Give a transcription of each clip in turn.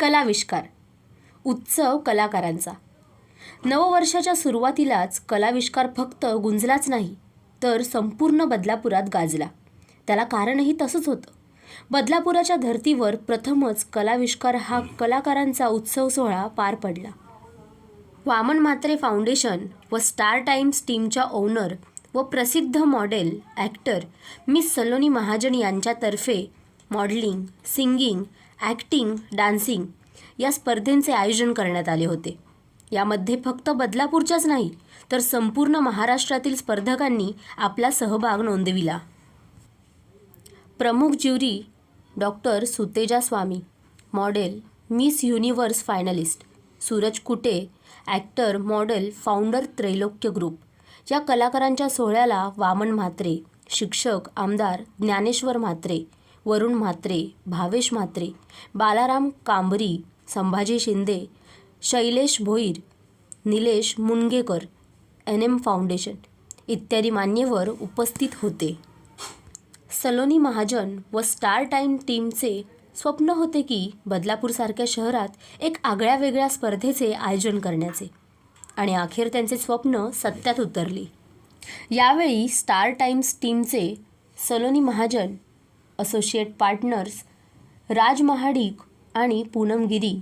कलाविष्कार उत्सव कलाकारांचा. नववर्षाच्या सुरुवातीलाच कलाविष्कार फक्त गुंजलाच नाही तर संपूर्ण बदलापुरात गाजला. त्याला कारणही तसंच होतं. बदलापुराच्या धर्तीवर प्रथमच कलाविष्कार हा कलाकारांचा उत्सव सोहळा पार पडला. वामन म्हात्रे फाउंडेशन व स्टार टाइम्स टीमच्या ओनर व प्रसिद्ध model actor miss Saloni Mahajan यांच्यातर्फे मॉडेलिंग सिंगिंग ॲक्टिंग डान्सिंग या स्पर्धेंचे आयोजन करण्यात आले होते. यामध्ये फक्त बदलापूरच्याच नाही तर संपूर्ण महाराष्ट्रातील स्पर्धकांनी आपला सहभाग नोंदविला. प्रमुख jury doctor Suteja Swami model miss universe finalist Suraj Kute actor model founder Trailokya group या कलाकारांच्या सोहळ्याला वामन म्हात्रे शिक्षक आमदार Dnyaneshwar Mhatre Varun Mhatre Bhavesh Mhatre Balaram Kambari Sambhaji Shinde Shailesh Bhoir Nilesh Mungekar N M foundation इत्यादी मान्यवर उपस्थित होते. सलोनी महाजन व स्टार टाईम टीमचे स्वप्न होते की बदलापूरसारख्या शहरात एक आगळ्या वेगळ्या स्पर्धेचे आयोजन करण्याचे. आणि अखेर त्यांचे स्वप्न सत्यात उतरले. यावेळी स्टार टाईम्स टीमचे सलोनी महाजन असोसिएट पार्टनर्स राज महाडिक आणि पूनम गिरी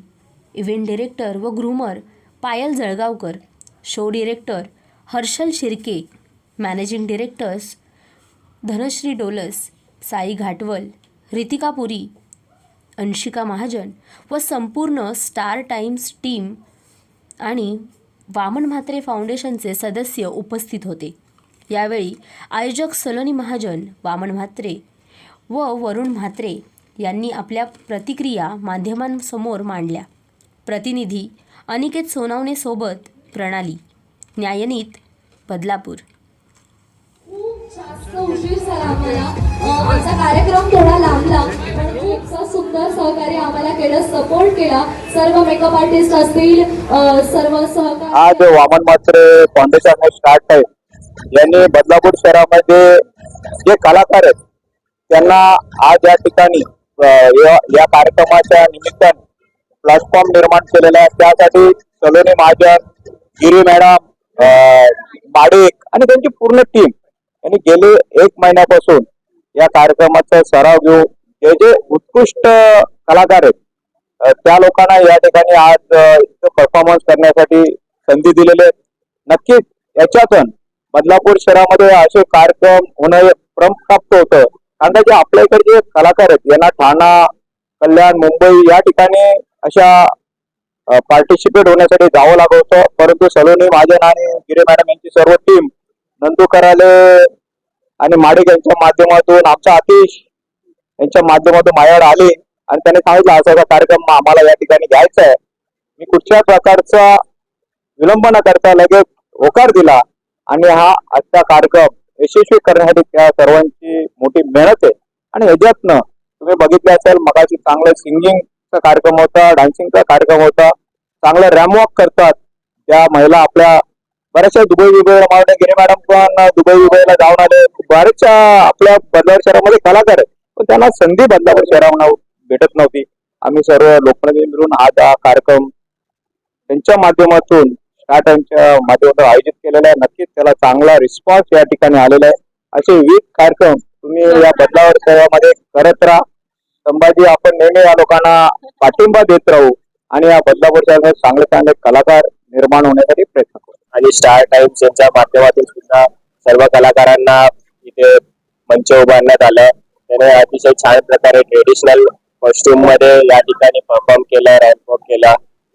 इव्हेंट डिरेक्टर व groomer Payal Jalgaonkar show director Harshal Shirke managing directors Dhanashree Dolas Sai Ghatwal Ritika Puri Anshika Mahajan व संपूर्ण स्टार टाइम्स टीम आणि वामन म्हात्रे फाउंडेशनचे सदस्य उपस्थित होते. यावेळी आयोजक सलोनी महाजन वामन म्हात्रे व वरुण म्हात्रे यांनी आपल्या प्रतिक्रिया माध्यमांसमोर मांडल्या. प्रतिनिधी अनिकेत सोनावणे सोबत प्रणाली. न्यायनीत बदलापूर. खूप जास्त उशीर झाला आम्हाला. अं, आमचा कार्यक्रम थोडा लांबला पण खूप सुंदर सहकार्य आम्हाला केलं सपोर्ट केला. सर्व मेकअप आर्टिस्ट असतील सर्व सहकारी आज वामन मात्रे फाउंडेशन स्टार्ट आहे यांनी बदलापूर शहरामध्ये जे कलाकार आहेत त्यांना आज या ठिकाणी या या कार्यक्रमाच्या निमित्ताने प्लॅटफॉर्म निर्माण केलेला आहे. त्यासाठी सलोनी महाजन गिरी मॅडम माडेक आणि त्यांची पूर्ण टीम यांनी गेले एक महिन्यापासून या कार्यक्रमाचा सराव घेऊन जे जे उत्कृष्ट कलाकार आहेत त्या लोकांना या ठिकाणी आज परफॉर्मन्स करण्यासाठी संधी दिलेली आहे. नक्कीच याच्यातून बदलापूर शहरामध्ये असे कार्यक्रम होणं प्रमुख प्राप्त होतं. अंदाजे का आपल्या कलाकार आहेत यांना ठाणा कल्याण मुंबई या ठिकाणी अशा पार्टिसिपेट होण्यासाठी जावं लागत होतं. परंतु सलोनी महाजन आणि गिरे मॅडम यांची सर्व टीम नंदू कराले आणि माडिक यांच्या माध्यमातून आमचा आतिश यांच्या माध्यमातून माझ्यावर आले आणि त्यांनी सांगितलं असा असा कार्यक्रम आम्हाला या ठिकाणी घ्यायचा आहे. मी कुठच्या प्रकारचा विलंब न करता लगेच होकार दिला आणि हा आजचा कार्यक्रम यशस्वी करण्यासाठी त्या सर्वांची मोठी मेहनत आहे. आणि ह्याच्यातनं तुम्ही बघितले असेल मगाशी चांगलं सिंगिंगचा कार्यक्रम होता डान्सिंगचा कार्यक्रम होता चांगलं रॅमवॉक करतात त्या महिला आपल्या. बऱ्याचशा दुबई दुबईला मावण्या गिरी मॅडम पण दुबई दुबईला जाऊन आले. बऱ्याचशा आपल्या बदलावर शहरामध्ये कलाकार आहेत. पण त्यांना संधी बदलावर शहरावर भेटत नव्हती. आम्ही सर्व लोकप्रतिनिधी मिळून आज हा कार्यक्रम त्यांच्या माध्यमातून स्टार्टच्या माध्यमातून आयोजित केलेला आहे. नक्कीच त्याला चांगला रिस्पॉन्स या ठिकाणी आलेला आहे. असे विविध कार्यक्रम तुम्ही या बदलावर शहरामध्ये करत राहा. संभाजी आपण नेहमी या लोकांना पाठिंबा देत राहू आणि या बदलापूर शहरात चांगले चांगले कलाकार निर्माण होण्यासाठी प्रयत्न करू. आणि स्टार टाइम्स यांच्या माध्यमातून सुद्धा सर्व कलाकारांना इथे मंच उभारण्यात आलं. त्याने अतिशय छान प्रकारे ट्रेडिशनल कॉस्ट्युममध्ये या ठिकाणी परफॉर्म केला रॅम्प वॉक केला.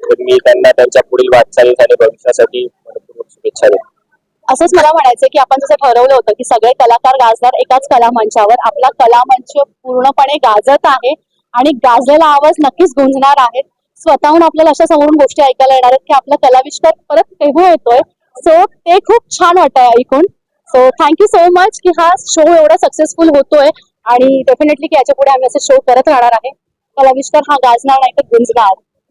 तर मी त्यांना त्यांच्या पुढील वाटचालीसाठी भविष्यासाठी शुभेच्छा देतो. असंच मला म्हणायचं की आपण जसं ठरवलं होतं की सगळे कलाकार गाजणार एकाच कला मंचावर आपला कला मंच पूर्णपणे गाजत आहे आणि गाजलेला आवाज नक्कीच गुंजणार आहे. स्वतःहून आपल्याला अशा समोरून गोष्टी ऐकायला येणार आहेत की आपला कलाविष्कार परत तेव्हा येतोय. सो ते खूप छान वाटतंय ऐकून. सो थँक्यू सो मच की हा शो एवढा सक्सेसफुल होतोय आणि डेफिनेटली की याच्यापुढे आम्ही असे शो करत राहणार आहे. कलाविष्कार हा गाजणार नाही तर गुंजणार.